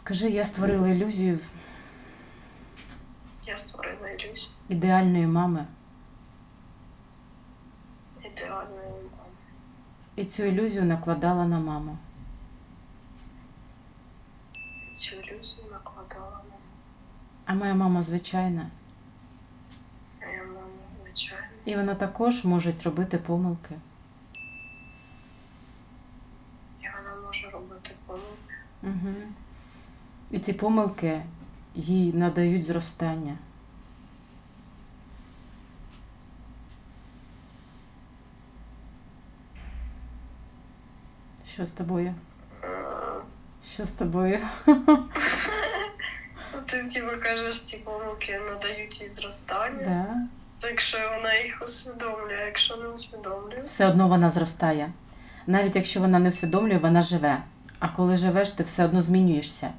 Скажи, я створила ілюзію Я створила ілюзію ідеальної мами, ідеальної мами. і цю ілюзію накладала на маму. І цю ілюзію накладала на А моя мама звичайна, мою маму, звичайно. і вона також може робити помилки. І вона може робити помилки. Угу. І ці помилки їй надають зростання. Що з тобою? Що з тобою? Ти типу кажеш, ці помилки надають їй зростання. Да. Це якщо вона їх усвідомлює, а якщо не усвідомлює. Все одно вона зростає. Навіть якщо вона не усвідомлює, вона живе. А коли живеш, ти все одно змінюєшся.